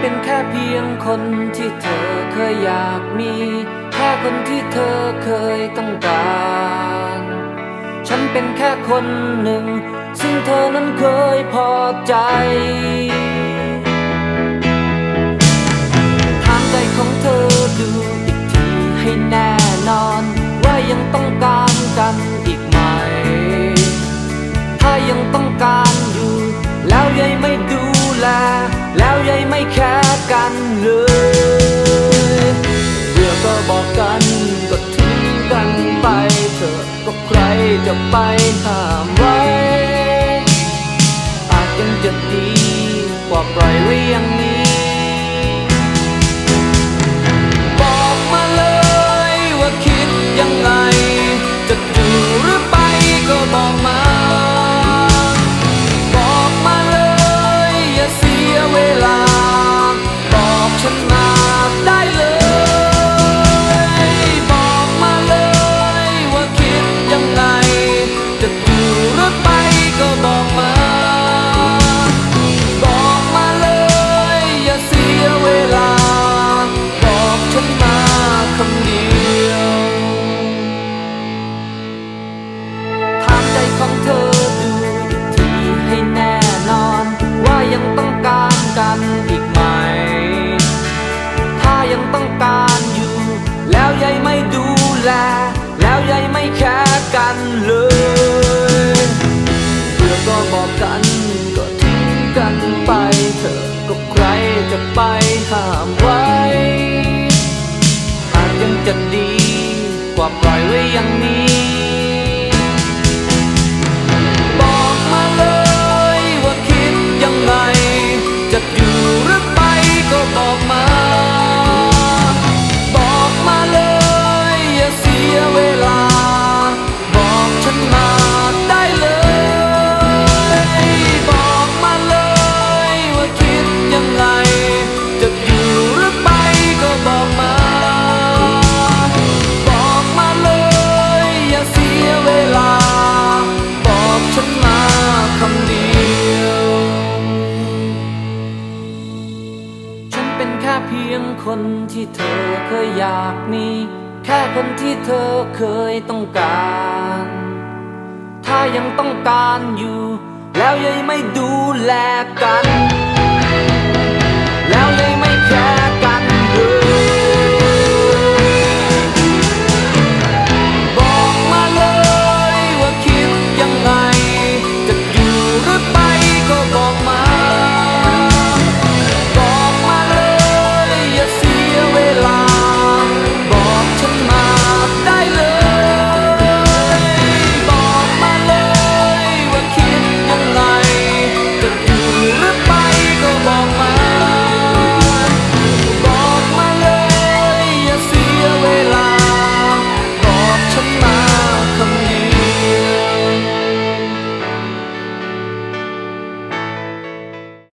เป็นแค่เพียงคนที่เธอเคยอยากมี แค่คนที่เธอเคยต้องการ ฉันเป็นแค่คนหนึ่ง ซึ่งเธอนั้นเคยพอใจ anh lừa แล้วยัยไม่แคร์กันเลยเพื่อก็บอกกันก็ทิ้งกันไปเธอก็ใครจะไปห้ามไว้อาจยังจะดีกว่าปล่อยไว้อย่างนี้ คนที่เธอเคยอยากมี แค่คนที่เธอเคยต้องการ ถ้ายังต้องการอยู่ แล้วยัยไม่ดูแลกัน แล้วยัง